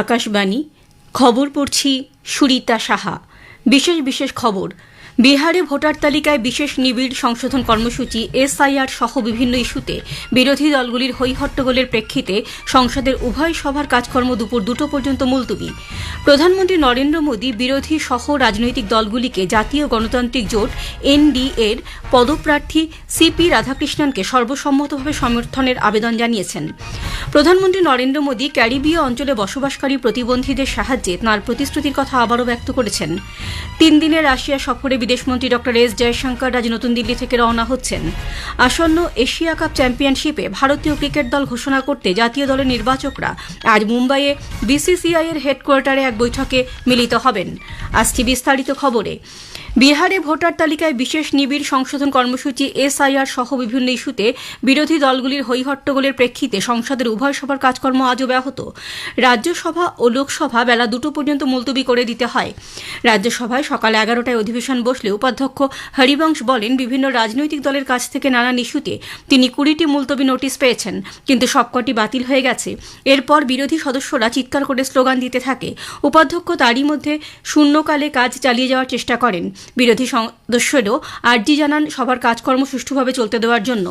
আকাশবাণী, খবর পড়ছি সুরিতা সাহা। বিশেষ বিশেষ খবর, বিহারে ভোটার তালিকায় বিশেষ নিবিড় সংশোধন কর্মসূচি, এসআইআর সহ বিভিন্ন ইস্যুতে বিরোধী দলগুলির হৈহট্টগোলের প্রেক্ষিতে সংসদের উভয় সভার কাজকর্ম দুপুর দুটো পর্যন্ত মুলতুবি। প্রধানমন্ত্রী নরেন্দ্র মোদী বিরোধী সহ রাজনৈতিক দলগুলিকে জাতীয় গণতান্ত্রিক জোট, এনডিএর পদপ্রার্থী সিপি রাধাকৃষ্ণনকে সর্বসম্মতভাবে সমর্থনের আবেদন জানিয়েছেন। প্রধানমন্ত্রী নরেন্দ্র মোদী ক্যারিবীয় অঞ্চলে বসবাসকারী প্রতিবন্ধীদের সাহায্যে তাঁর প্রতিশ্রুতির কথা আবারও ব্যক্ত করেছেন। তিন দিনের রাশিয়া সফরে বিদেশমন্ত্রী ডক্টর এস. জয়শঙ্কর আজ নতুন দিল্লি থেকে রওনা হচ্ছেন। আসন্ন এশিয়া কাপ চ্যাম্পিয়নশিপে ভারতীয় ক্রিকেট দল ঘোষণা করতে জাতীয় দলের নির্বাচকরা আজ মুম্বাইয়ে বিসিসিআই এর হেডকোয়ার্টারে এক বৈঠকে মিলিত হবেন। আসছি বিস্তারিত খবরে বিহারে ভোটার তালিকায় বিশেষ নিবিড় সংশোধন কর্মসূচি, এসআইআর সহ বিভিন্ন ইস্যুতে বিরোধী দলগুলির হৈহট্টগোলের প্রেক্ষিতে সংসদের উভয় সভার কাজকর্ম আজও ব্যাহত। রাজ্যসভা ও লোকসভা বেলা দুটো পর্যন্ত মুলতবি করে দিতে হয়। রাজ্যসভায় সকাল এগারোটায় অধিবেশন বসলে উপাধ্যক্ষ হরিবংশ বলেন, বিভিন্ন রাজনৈতিক দলের কাছ থেকে নানান ইস্যুতে তিনি কুড়িটি মুলতবি নোটিশ পেয়েছেন, কিন্তু সবকটি বাতিল হয়ে গেছে। এরপর বিরোধী সদস্যরা চিৎকার করে স্লোগান দিতে থাকে। উপাধ্যক্ষ তারই মধ্যে শূন্যকালে কাজ চালিয়ে যাওয়ার চেষ্টা করেন। বিরোধী সদস্যেরও আর্জি জানান সবার কাজকর্ম সুষ্ঠুভাবে চলতে দেওয়ার জন্য।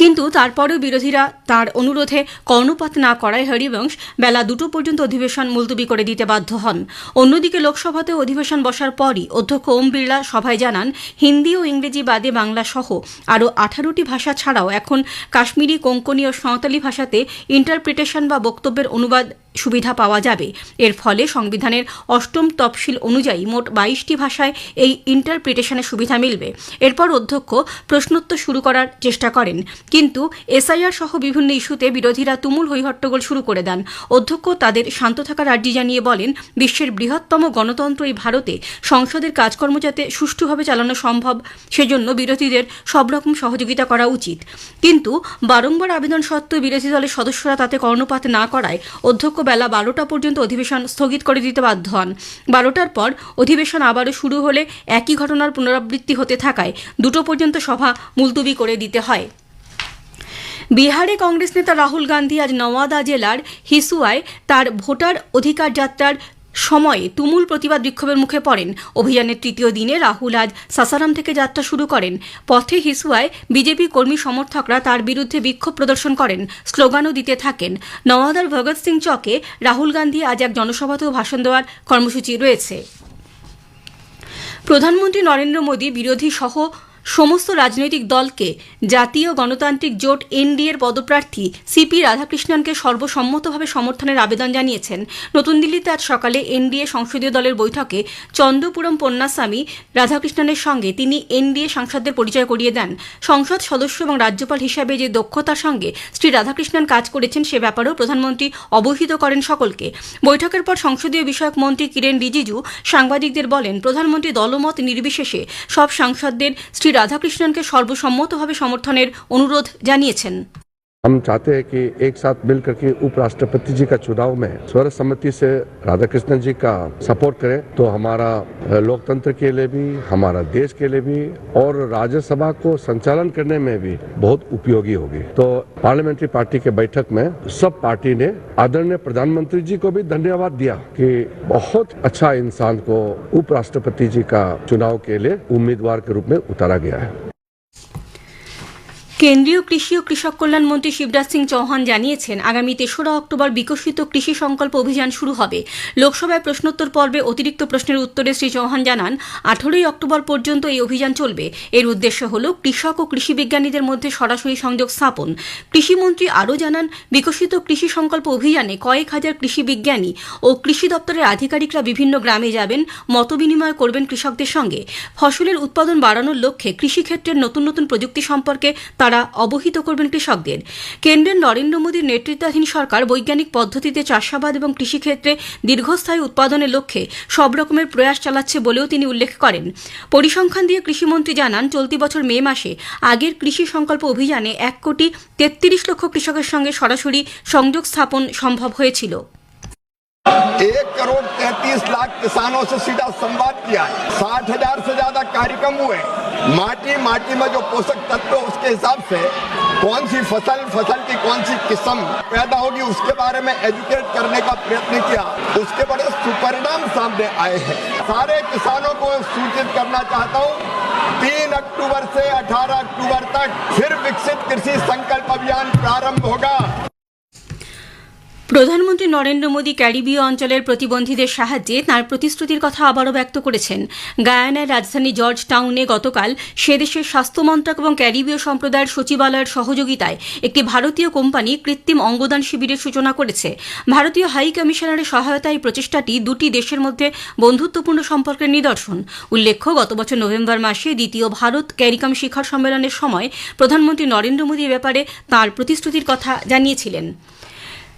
কিন্তু তারপরেও বিরোধীরা তার অনুরোধে কর্ণপাত না করায় হরিবংশ বেলা দুটো পর্যন্ত অধিবেশন মুলতবি করে দিতে বাধ্য হন। অন্যদিকে লোকসভাতে অধিবেশন বসার পরই অধ্যক্ষ ওম বিড়লা সভায় জানান, হিন্দি ও ইংরেজি বাদে বাংলা সহ আরও আঠারোটি ভাষা ছাড়াও এখন কাশ্মীরি, কোঙ্কনি ও সাঁওতালি ভাষাতে ইন্টারপ্রিটেশন বা বক্তব্যের অনুবাদ সুবিধা পাওয়া যাবে। এর ফলে সংবিধানের অষ্টম তফসিল অনুযায়ী মোট বাইশটি ভাষায় এই ইন্টারপ্রিটেশনের সুবিধা মিলবে। এরপর অধ্যক্ষ প্রশ্নোত্তর শুরু করার চেষ্টা করেন। কিন্তু এসআইআর সহ বিভিন্ন ইস্যুতে বিরোধীরা তুমুল হৈহট্টগোল শুরু করে দেন। অধ্যক্ষ তাদের শান্ত থাকার আর্জি জানিয়ে বলেন, বিশ্বের বৃহত্তম গণতন্ত্র এই ভারতে সংসদের কাজকর্ম যাতে সুষ্ঠুভাবে চালানো সম্ভব, সেজন্য বিরোধীদের সব রকম সহযোগিতা করা উচিত। কিন্তু বারংবার আবেদন সত্ত্বেও বিরোধী দলের সদস্যরা তাতে কর্ণপাত না করায় অধ্যক্ষ বেলা বারোটা পর্যন্ত অধিবেশন স্থগিত করে দিতে বাধ্য হন। বারোটার পর অধিবেশন আবারও শুরু হলে একই ঘটনার পুনরাবৃত্তি হতে থাকায় দুটো পর্যন্ত সভা মুলতুবি করে দিতে হয়। বিহারে কংগ্রেস নেতা রাহুল গান্ধী আজ নওয়াদা জেলার হিসুয়ায় তার ভোটার অধিকার যাত্রার সময়ে তুমুল প্রতিবাদ বিক্ষোভের মুখে পড়েন। অভিযানের তৃতীয় দিনে রাহুল আজ সাসারাম থেকে যাত্রা শুরু করেন। পথে হিসুয়ায় বিজেপি কর্মী সমর্থকরা তার বিরুদ্ধে বিক্ষোভ প্রদর্শন করেন। স্লোগানও দিতে থাকেন। নওয়াদার ভগৎ সিং চকে রাহুল গান্ধী আজ এক জনসভাতেও ভাষণ দেওয়ার কর্মসূচি রয়েছে। প্রধানমন্ত্রী নরেন্দ্র মোদী বিরোধী সহ সমস্ত রাজনৈতিক দলকে জাতীয় গণতান্ত্রিক জোট এনডিএর পদপ্রার্থী সিপি রাধাকৃষ্ণনকে সর্বসম্মতভাবে সমর্থনের আবেদন জানিয়েছেন। নতুন দিল্লিতে আজ সকালে এনডিএ সংসদীয় দলের বৈঠকে চন্দ্রপুরম পন্নাস্বামী রাধাকৃষ্ণনের সঙ্গে তিনি এনডিএ সাংসদদের পরিচয় করিয়ে দেন। সংসদ সদস্য এবং রাজ্যপাল হিসাবে যে দক্ষতার সঙ্গে শ্রী রাধাকৃষ্ণন কাজ করেছেন সে ব্যাপারেও প্রধানমন্ত্রী অবহিত করেন সকলকে। বৈঠকের পর সংসদীয় বিষয়ক মন্ত্রী কিরেন রিজিজু সাংবাদিকদের বলেন, প্রধানমন্ত্রী দলমত নির্বিশেষে সব সাংসদদের শ্রী রাধাকৃষ্ণনকে সর্বসম্মতভাবে সমর্থনের অনুরোধ জানিয়েছেন। हम चाहते हैं कि एक साथ मिलकर के उपराष्ट्रपति जी का चुनाव में सर्वसम्मति से राधा कृष्णन जी का सपोर्ट करें तो हमारा लोकतंत्र के लिए भी, हमारा देश के लिए भी और राज्यसभा को संचालन करने में भी बहुत उपयोगी होगी। तो पार्लियामेंट्री पार्टी के बैठक में सब पार्टी ने आदरणीय प्रधानमंत्री जी को भी धन्यवाद दिया कि बहुत अच्छा इंसान को उपराष्ट्रपति जी का चुनाव के लिए उम्मीदवार के रूप में उतारा गया है। কেন্দ্রীয় কৃষি ও কৃষক কল্যাণ মন্ত্রী শিবরাজ সিং চৌহান জানিয়েছেন, আগামী তেসরা অক্টোবর বিকশিত কৃষি সংকল্প অভিযান শুরু হবে। লোকসভায় প্রশ্নোত্তর পর্বে অতিরিক্ত প্রশ্নের উত্তরে শ্রী চৌহান জানান, আঠারোই অক্টোবর পর্যন্ত এই অভিযান চলবে। এর উদ্দেশ্য হল কৃষক ও কৃষি বিজ্ঞানীদের মধ্যে সরাসরি সংযোগ স্থাপন। কৃষিমন্ত্রী আরও জানান, বিকশিত কৃষি সংকল্প অভিযানে কয়েক হাজার কৃষি বিজ্ঞানী ও কৃষি দপ্তরের আধিকারিকরা বিভিন্ন গ্রামে যাবেন মতবিনিময় করবেন কৃষকদের সঙ্গে। ফসলের উৎপাদন বাড়ানোর লক্ষ্যে কৃষিক্ষেত্রের নতুন নতুন প্রযুক্তি সম্পর্কে তারা অবহিত করবেন কৃষকদের কেন্দ্রের নরেন্দ্র মোদীর নেতৃত্বাধীন সরকার বৈজ্ঞানিক পদ্ধতিতে চাষাবাদ এবং কৃষিক্ষেত্রে দীর্ঘস্থায়ী উৎপাদনের লক্ষ্যে সব রকমের প্রয়াস চালাচ্ছে বলেও তিনি উল্লেখ করেন। পরিসংখ্যান দিয়ে কৃষিমন্ত্রী জানান, চলতি বছর মে মাসে আগের কৃষি সংকল্প অভিযানে এক কোটি তেত্রিশ লক্ষ কৃষকের সঙ্গে সরাসরি সংযোগ স্থাপন সম্ভব হয়েছিল। एक करोड़ तैतीस लाख किसानों से सीधा संवाद किया है। साठ हज़ार से ज़्यादा कार्यक्रम हुए माटी माटी में जो पोषक तत्व उसके हिसाब से कौन सी फ़सल फ़सल की कौन सी किस्म पैदा होगी, उसके बारे में एजुकेट करने का प्रयत्न किया। उसके बड़े सुपरिणाम सामने आए हैं। सारे किसानों को सूचित करना चाहता हूँ, तीन अक्टूबर से 18 अक्टूबर तक फिर विकसित कृषि संकल्प अभियान प्रारंभ होगा। প্রধানমন্ত্রী নরেন্দ্র মোদী ক্যারিবীয় অঞ্চলের প্রতিবন্ধীদের সাহায্যে তাঁর প্রতিশ্রুতির কথা আবারও ব্যক্ত করেছেন। গায়ানার রাজধানী জর্জ টাউনে গতকাল সে দেশের স্বাস্থ্যমন্ত্রক এবং ক্যারিবীয় সম্প্রদায়ের সচিবালয়ের সহযোগিতায় একটি ভারতীয় কোম্পানি কৃত্রিম অঙ্গদান শিবিরের সূচনা করেছে। ভারতীয় হাই কমিশনারের সহায়তায় এই প্রচেষ্টাটি দুটি দেশের মধ্যে বন্ধুত্বপূর্ণ সম্পর্কের নিদর্শন। উল্লেখ্য, গত বছর নভেম্বর মাসে দ্বিতীয় ভারত ক্যারিকম শিখর সম্মেলনের সময় প্রধানমন্ত্রী নরেন্দ্র মোদী ব্যাপারে তাঁর প্রতিশ্রুতির কথা জানিয়েছিলেন।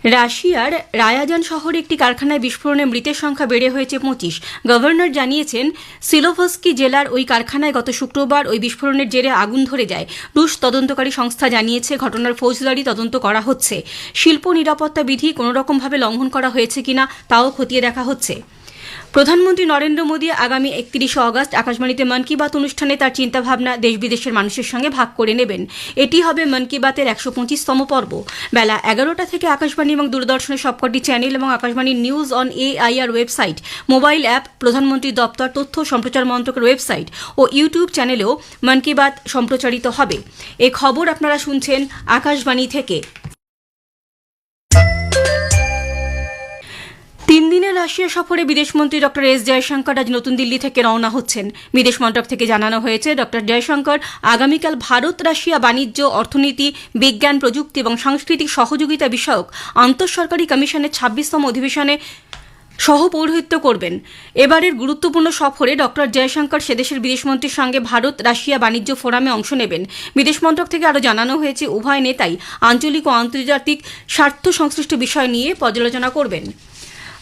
রাশিয়ার রায়াজান শহরে একটি কারখানায় বিস্ফোরণে মৃতের সংখ্যা বেড়ে হয়েছে পঁচিশ। গভর্নর জানিয়েছেন, সিলোভস্কি জেলার ওই কারখানায় গত শুক্রবার ওই বিস্ফোরণের জেরে আগুন ধরে যায়। রুশ তদন্তকারী সংস্থা জানিয়েছে, ঘটনার ফৌজদারি তদন্ত করা হচ্ছে। শিল্প নিরাপত্তা বিধি কোনোরকমভাবে লঙ্ঘন করা হয়েছে কিনা, তাও খতিয়ে দেখা হচ্ছে। প্রধানমন্ত্রী নরেন্দ্র মোদী আগামী একত্রিশে অগস্ট আকাশবাণীতে মন কি বাত অনুষ্ঠানে তার চিন্তাভাবনা দেশ বিদেশের মানুষের সঙ্গে ভাগ করে নেবেন। এটি হবে মন কি বাতের একশো পঁচিশতম পর্ব। বেলা এগারোটা থেকে আকাশবাণী এবং দূরদর্শনের সবকটি চ্যানেল এবং আকাশবাণীর news on AIR website, mobile app, প্রধানমন্ত্রী দপ্তর, তথ্য সম্প্রচার মন্ত্রকের ওয়েবসাইট ও ইউটিউব চ্যানেলেও মন কি বাত সম্প্রচারিত হবে। এ খবর আপনারা শুনছেন আকাশবাণী থেকে। রাশিয়া সফরে বিদেশমন্ত্রী ডক্টর এস জয়শঙ্কর আজ নতুন দিল্লি থেকে রওনা হচ্ছেন। বিদেশ মন্ত্রক থেকে জানানো হয়েছে, ডক্টর জয়শঙ্কর আগামীকাল ভারত, রাশিয়া বাণিজ্য, অর্থনীতি, বিজ্ঞান, প্রযুক্তি এবং সাংস্কৃতিক সহযোগিতা বিষয়ক আন্তঃসরকারি কমিশনের ছাব্বিশতম অধিবেশনে সহপৌরোহিত্য করবেন। এবারের গুরুত্বপূর্ণ সফরে ডক্টর জয়শঙ্কর সেদেশের বিদেশমন্ত্রীর সঙ্গে ভারত, রাশিয়া বাণিজ্য ফোরামে অংশ নেবেন। বিদেশ মন্ত্রক থেকে আরও জানানো হয়েছে, উভয় নেতাই আঞ্চলিক ও আন্তর্জাতিক স্বার্থ সংশ্লিষ্ট বিষয় নিয়ে পর্যালোচনা করবেন।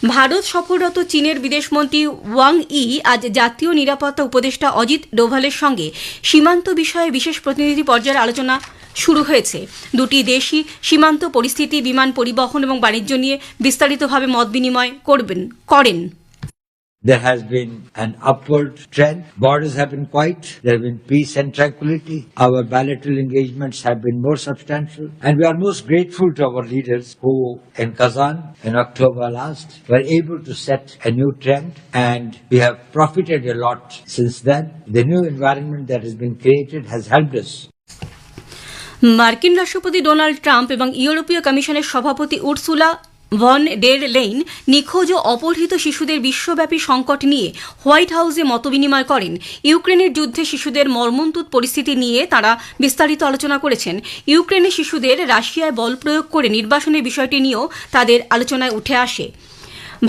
ভারত সফররত চীনের বিদেশমন্ত্রী ওয়াং ই আজ জাতীয় নিরাপত্তা উপদেষ্টা অজিত ডোভালের সঙ্গে সীমান্ত বিষয়ে বিশেষ প্রতিনিধি পর্যায়ের আলোচনা শুরু হয়েছে। দুটি দেশই সীমান্ত পরিস্থিতি, বিমান পরিবহন এবং বাণিজ্য নিয়ে বিস্তারিতভাবে মত বিনিময় করবেন করেন। There has been an upward trend. Borders have been quiet. There have been peace and tranquility. Our bilateral engagements have been more substantial. And we are most grateful to our leaders who, in Kazan, in October last, were able to set a new trend. And we have profited a lot since then. The new environment that has been created has helped us মার্কিন রাষ্ট্রপতি Donald Trump এবং ইউরোপীয় কমিশনের সভাপতি Ursula von der lane নিখোঁজ ও অপহৃত শিশুদের বিশ্বব্যাপী সংকট নিয়ে হোয়াইট হাউসে মতবিনিময় করেন। ইউক্রেনের যুদ্ধে শিশুদের মর্মন্তুদ পরিস্থিতি নিয়ে তারা বিস্তারিত আলোচনা করেছেন। ইউক্রেনে শিশুদের রাশিয়ায় বল প্রয়োগ করে নির্বাসনের বিষয়টি নিয়েও তাদের আলোচনায় উঠে আসে।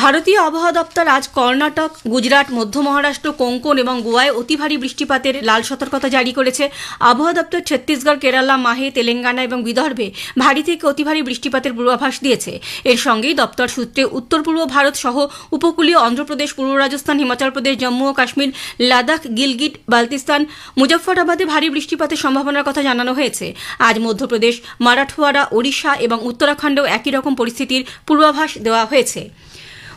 ভারতীয় আবহাওয়া দপ্তর আজ কর্ণাটক, গুজরাট, মধ্য মহারাষ্ট্র, কোঙ্কন এবং গোয়ায় অতি ভারী বৃষ্টিপাতের লাল সতর্কতা জারি করেছে। আবহাওয়া দপ্তর ছত্তিশগড়, কেরালা, মাহে, তেলেঙ্গানা এবং বিদর্ভে ভারী থেকে অতি ভারী বৃষ্টিপাতের পূর্বাভাস দিয়েছে। এর সঙ্গেই দপ্তর সূত্রে উত্তর পূর্ব ভারত সহ উপকূলীয় অন্ধ্রপ্রদেশ, পূর্ব রাজস্থান, হিমাচল প্রদেশ, জম্মু ও কাশ্মীর, লাদাখ, গিলগিট বালতিস্তান মুজফ্ফরাবাদে ভারী বৃষ্টিপাতের সম্ভাবনার কথা জানানো হয়েছে। আজ মধ্যপ্রদেশ, মারাঠওয়াড়া, ওড়িশা এবং উত্তরাখণ্ডেও একই রকম পরিস্থিতির পূর্বাভাস দেওয়া হয়েছে।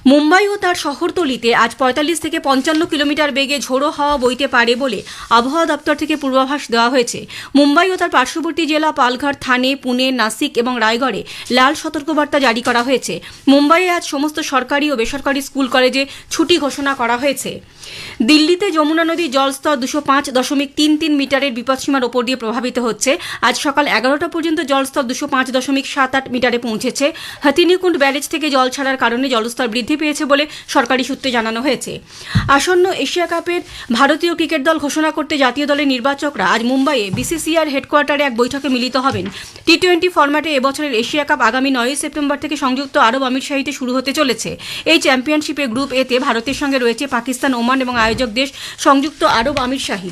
মুম্বাই ও তার শহরতলিতে আজ পঁয়তাল্লিশ থেকে পঞ্চান্ন কিলোমিটার বেগে ঝোড়ো হাওয়া বইতে পারে বলে আবহাওয়া দপ্তর থেকে পূর্বাভাস দেওয়া হয়েছে। মুম্বাই ও তার পার্শ্ববর্তী জেলা পালঘর থানে, পুনে, নাসিক এবং রায়গড়ে লাল সতর্কবার্তা জারি করা হয়েছে। মুম্বাইয়ে আজ সমস্ত সরকারি ও বেসরকারি স্কুল কলেজে ছুটি ঘোষণা করা হয়েছে। দিল্লিতে যমুনা নদীর জলস্তর দুশো পাঁচ দশমিক তিন তিন মিটারের বিপদসীমার ওপর দিয়ে প্রভাবিত হচ্ছে। আজ সকাল এগারোটা পর্যন্ত জলস্তর দুশো পাঁচ দশমিক সাত আট মিটারে পৌঁছেছে। হাতিনিকুণ্ড ব্যারেজ থেকে জল ছাড়ার কারণে জলস্তর বৃদ্ধি পেয়েছে বলে সরকারি সূত্রে জানানো হয়েছে। আসন্ন এশিয়া কাপের ভারতীয় ক্রিকেট দল ঘোষণা করতে জাতীয় দলের নির্বাচকরা আজ মুম্বাইয়ে বিসিসিআর হেডকোয়ার্টারে এক বৈঠকে মিলিত হবেন। টি টোয়েন্টি ফরম্যাটে এবছরের এশিয়া কাপ আগামী নয়ই সেপ্টেম্বর থেকে সংযুক্ত আরব আমিরশাহিতে শুরু হতে চলেছে। এই চ্যাম্পিয়নশিপের গ্রুপ এতে ভারতের সঙ্গে রয়েছে পাকিস্তান, ওমান এবং আয়োজক দেশ সংযুক্ত আরব আমিরশাহী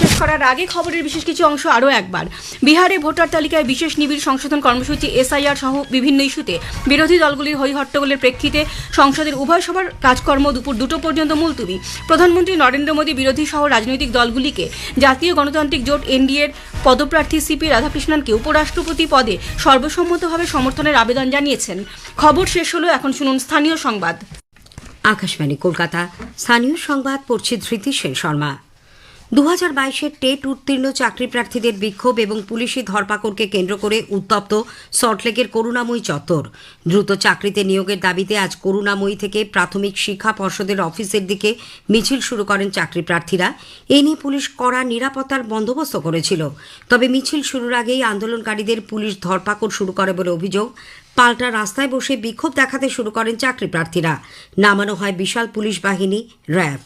শেষ করার আগে খবরের বিশেষ কিছু অংশ আরও একবার। বিহারে ভোটার তালিকায় বিশেষ নিবিড় সংশোধন কর্মসূচি, এসআইআর সহ বিভিন্ন ইস্যুতে। বিরোধী দলগুলির হই হট্টগোলের প্রেক্ষিতে সংসদের উভয় সভার কাজকর্ম দুপুর দুটো পর্যন্ত মুলতুবি। প্রধানমন্ত্রী নরেন্দ্র মোদী বিরোধী সহ রাজনৈতিক দলগুলিকে জাতীয় গণতান্ত্রিক জোট এনডিএর পদপ্রার্থী সিপি রাধাকৃষ্ণনকে উপরাষ্ট্রপতি পদে সর্বসম্মতভাবে সমর্থনের আবেদন জানিয়েছেন। খবর শেষ হলো এখন শুনুন স্থানীয় সংবাদ। আকাশবাণী, কলকাতা। স্থানীয় সংবাদ পড়ছে ধৃতি সেন শর্মা। দু হাজার বাইশের টেট উত্তীর্ণ চাকরি প্রার্থীদের বিক্ষোভ এবং পুলিশি ধরপাকড়কে কেন্দ্র করে উত্তপ্ত সল্টলেকের করুণাময়ী চত্বর। দ্রুত চাকরিতে নিয়োগের দাবিতে আজ করুণাময়ী থেকে প্রাথমিক শিক্ষা পর্ষদের অফিসের দিকে মিছিল শুরু করেন চাকরি প্রার্থীরা। এ নিয়ে পুলিশ কড়া নিরাপত্তার বন্দোবস্ত করেছিল। তবে মিছিল শুরুর আগেই আন্দোলনকারীদের পুলিশ ধরপাকড় শুরু করে বলে অভিযোগ। পাল্টা রাস্তায় বসে বিক্ষোভ দেখাতে শুরু করেন চাকরি প্রার্থীরা। নামানো হয় বিশাল পুলিশ বাহিনী, র্যাফ।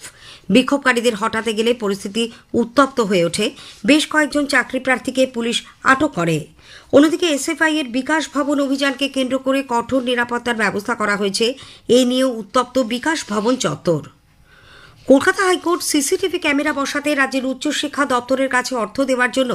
বিক্ষোভকারীদের হটাতে গেলে পরিস্থিতি উত্তপ্ত হয়ে ওঠে। বেশ কয়েকজন চাকরি প্রার্থীকে পুলিশ আটক করে। অন্যদিকে এসএফআই এর বিকাশ ভবন অভিযানকে কেন্দ্র করে কঠোর নিরাপত্তার ব্যবস্থা করা হয়েছে। এ নিয়ে উত্তপ্ত বিকাশ ভবন চত্বর। কলকাতা হাইকোর্ট সিসিটিভি ক্যামেরা বসাতে রাজ্যের উচ্চশিক্ষা দপ্তরের কাছে অর্থ দেওয়ার জন্য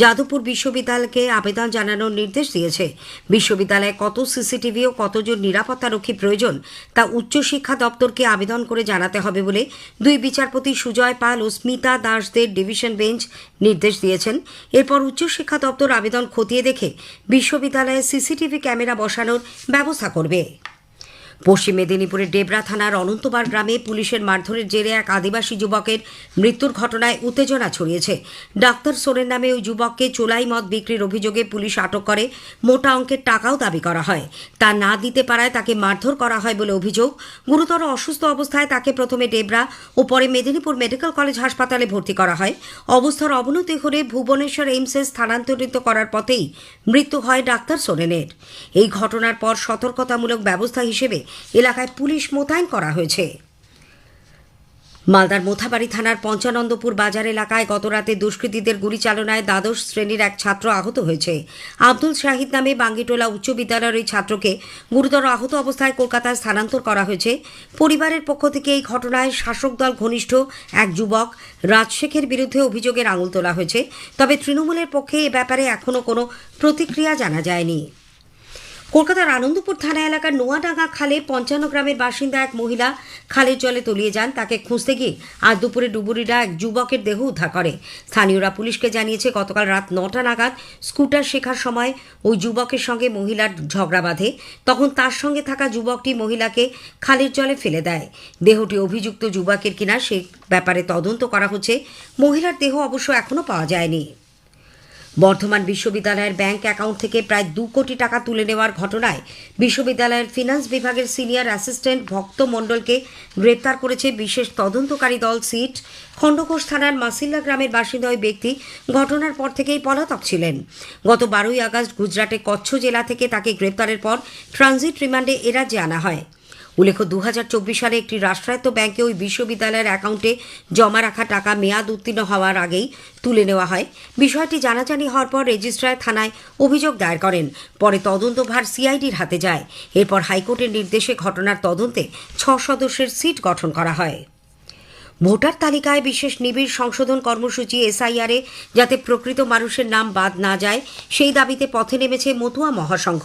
যাদবপুর বিশ্ববিদ্যালয়কে আবেদন জানানোর নির্দেশ দিয়েছে। বিশ্ববিদ্যালয়ে কত সিসিটিভি ও কতজন নিরাপত্তারক্ষী প্রয়োজন তা উচ্চশিক্ষা দপ্তরকে আবেদন করে জানাতে হবে বলে দুই বিচারপতি সুজয় পাল ও স্মিতা দাসদের ডিভিশন বেঞ্চ নির্দেশ দিয়েছেন। এরপর উচ্চশিক্ষা দপ্তর আবেদন খতিয়ে দেখে বিশ্ববিদ্যালয়ে সিসিটিভি ক্যামেরা বসানোর ব্যবস্থা করবে। পশ্চিম মেদিনীপুরের ডেবরা থানার অনন্তবার গ্রামে পুলিশের মারধরের জেরে এক আদিবাসী যুবকের মৃত্যুর ঘটনায় উত্তেজনা ছড়িয়েছে। ডাক্তার সোরেন নামে ওই যুবককে চোলাই মদ বিক্রির অভিযোগে পুলিশ আটক করে, মোটা অঙ্কের টাকাও দাবি করা হয়। তা না দিতে পারায় তাকে মারধর করা হয় বলে অভিযোগ। গুরুতর অসুস্থ অবস্থায় তাকে প্রথমে ডেবরা ও পরে মেদিনীপুর মেডিকেল কলেজ হাসপাতালে ভর্তি করা হয়। অবস্থার অবনতি হলে ভুবনেশ্বর এইমসে স্থানান্তরিত করার পথেই মৃত্যু হয় ডাক্তার সোরেনের। এই ঘটনার পর সতর্কতামূলক ব্যবস্থা হিসেবে এলাকায় পুলিশ মোতায়েন করা হয়েছে। মালদার মোথাবাড়ি থানার পঞ্চানন্দপুর বাজার এলাকায় গতরাতে দুষ্কৃতীদের গুলি চালনায় দ্বাদশ শ্রেণির এক ছাত্র আহত হয়েছে। আব্দুল শাহিদ নামে বাঙ্গিটোলা উচ্চ বিদ্যালয়ের ওই ছাত্রকে গুরুতর আহত অবস্থায় কলকাতায় স্থানান্তর করা হয়েছে। পরিবারের পক্ষ থেকে এই ঘটনায় শাসক দল ঘনিষ্ঠ এক যুবক রাজশেখের বিরুদ্ধে অভিযোগের আঙুল তোলা হয়েছে। তবে তৃণমূলের পক্ষে এ ব্যাপারে এখনও কোনো প্রতিক্রিয়া জানা যায়নি। কলকাতার আনন্দপুর থানা এলাকার নোয়াডাঙ্গা খালে পঞ্চান্ন গ্রামের বাসিন্দা এক মহিলা খালের জলে তলিয়ে যান। তাকে খুঁজতে গিয়ে আজ দুপুরে ডুবুরিরা এক যুবকের দেহ উদ্ধার করে। স্থানীয়রা পুলিশকে জানিয়েছে, গতকাল রাত নটা নাগাদ স্কুটার শেখার সময় ওই যুবকের সঙ্গে মহিলার ঝগড়া বাঁধে। তখন তার সঙ্গে থাকা যুবকটি মহিলাকে খালের জলে ফেলে দেয়। দেহটি অভিযুক্ত যুবকের কিনা সে ব্যাপারে তদন্ত করা হচ্ছে। মহিলার দেহ অবশ্য এখনও পাওয়া যায়নি। বর্ধমান বিশ্ববিদ্যালয়ের ব্যাংক অ্যাকাউন্ট থেকে প্রায় দু কোটি টাকা তুলে নেওয়ার ঘটনায় বিশ্ববিদ্যালয়ের ফিনান্স বিভাগের সিনিয়র অ্যাসিস্ট্যান্ট ভক্ত মণ্ডলকে গ্রেপ্তার করেছে বিশেষ তদন্তকারী দল সিট। খণ্ডঘোষ থানার মাসিল্লা গ্রামের বাসিন্দা ব্যক্তি ঘটনার পর থেকেই পলাতক ছিলেন। গত বারোই আগস্ট গুজরাটে কচ্ছ জেলা থেকে তাকে গ্রেপ্তারের পর ট্রানজিট রিমান্ডে এ রাজ্যে আনা হয়। উল্লেখ্য দু হাজার চব্বিশ সালে একটি রাষ্ট্রায়ত্ত ব্যাংকে ওই বিশ্ববিদ্যালয়ের অ্যাকাউন্টে জমা রাখা টাকা মেয়াদ উত্তীর্ণ হওয়ার আগেই তুলে নেওয়া হয়। বিষয়টি জানাজানি হওয়ার পর রেজিস্ট্রার থানায় অভিযোগ দায়ের করেন। পরে তদন্তভার সিআইডির হাতে যায়। এরপর হাইকোর্টের নির্দেশে ঘটনার তদন্তে ছ সদস্যের সিট গঠন করা হয়। ভোটার তালিকায় বিশেষ নিবিড় সংশোধন কর্মসূচি এসআইআরে যাতে প্রকৃত মানুষের নাম বাদ না যায়, সেই দাবিতে পথে নেমেছে মতুয়া মহাসংঘ।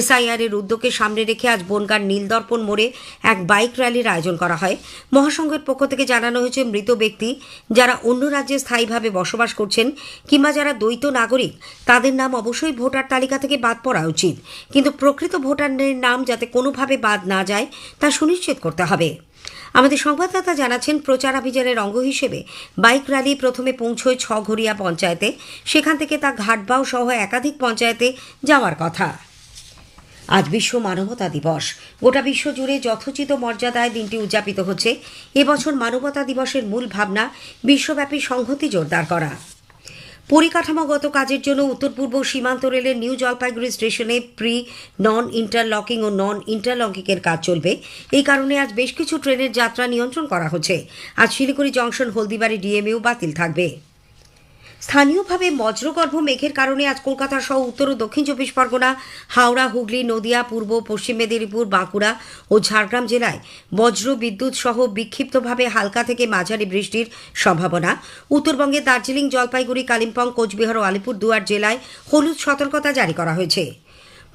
এসআইআর এর উদ্যোগকে সামনে রেখে আজ বনগার নীলদর্পণ মোড়ে এক বাইক র্যালির আয়োজন করা হয়। মহাসংঘের পক্ষ থেকে জানানো হয়েছে মৃত ব্যক্তি যারা অন্য রাজ্যে স্থায়ীভাবে বসবাস করছেন কিংবা যারা দ্বৈত নাগরিক, তাদের নাম অবশ্যই ভোটার তালিকা থেকে বাদ পড়া উচিত। কিন্তু প্রকৃত ভোটারদের নাম যাতে কোনোভাবে বাদ না যায়, তা সুনিশ্চিত করতে হবে। আমাদের সংবাদদাতা জানাচ্ছেন প্রচারাভিযানের অঙ্গ হিসেবে বাইক র্যালি প্রথমে পৌঁছয় ছঘরিয়া পঞ্চায়েতে। সেখান থেকে তা ঘাটবাও সহ একাধিক পঞ্চায়েতে যাওয়ার কথা। আজ বিশ্ব মানবতা দিবস। গোটা বিশ্ব জুড়ে যথোচিত মর্যাদায় দিনটি উদযাপিত হচ্ছে। এবছর মানবতা দিবসের মূল ভাবনা, বিশ্বব্যাপী সংহতি জোরদার করা। পরিকাঠামোগত কাজের জন্য উত্তর পূর্ব সীমান্ত রেলের নিউ জলপাইগুড়ি স্টেশনে প্রি, নন ইন্টারলকিং ও নন ইন্টারলকিংয়ের কাজ চলবে। এই কারণে আজ বেশ কিছু ট্রেনের যাত্রা নিয়ন্ত্রণ করা হচ্ছে। আজ শিলিগুড়ি জংশন হলদিবাড়ি ডিএমএও বাতিল থাকবে। স্থানীয়ভাবে বজ্রগর্ভ মেঘের কারণে আজ কলকাতা সহ উত্তর ও দক্ষিণ চব্বিশ পরগনা, হাওড়া, হুগলি, নদিয়া, পূর্ব, পশ্চিম মেদিনীপুর, বাঁকুড়া ও ঝাড়গ্রাম জেলায় বজ্র বিদ্যুৎ সহ বিক্ষিপ্তভাবে হালকা থেকে মাঝারি বৃষ্টির সম্ভাবনা। উত্তরবঙ্গে দার্জিলিং, জলপাইগুড়ি, কালিম্পং, কোচবিহার ও আলিপুরদুয়ার জেলায় হলুদ সতর্কতা জারি করা হয়েছে।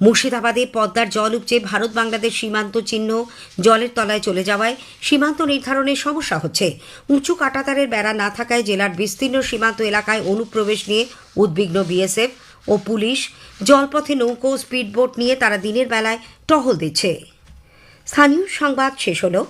মুর্শিদাবাদে পদ্মার জল উপচে ভারত বাংলাদেশ সীমান্ত চিহ্ন জলের তলায় চলে যাওয়ায় সীমান্ত নির্ধারণে সমস্যা হচ্ছে। উঁচু কাটাতারের বেড়া না থাকায় জেলার বিস্তীর্ণ সীমান্ত এলাকায় অনুপ্রবেশ নিয়ে উদ্বিগ্ন বিএসএফ ও পুলিশ। জলপথে নৌকো, স্পিডবোট নিয়ে তারা দিনের বেলায় টহল দিচ্ছে। স্থানীয় সংবাদ শেষ হলো।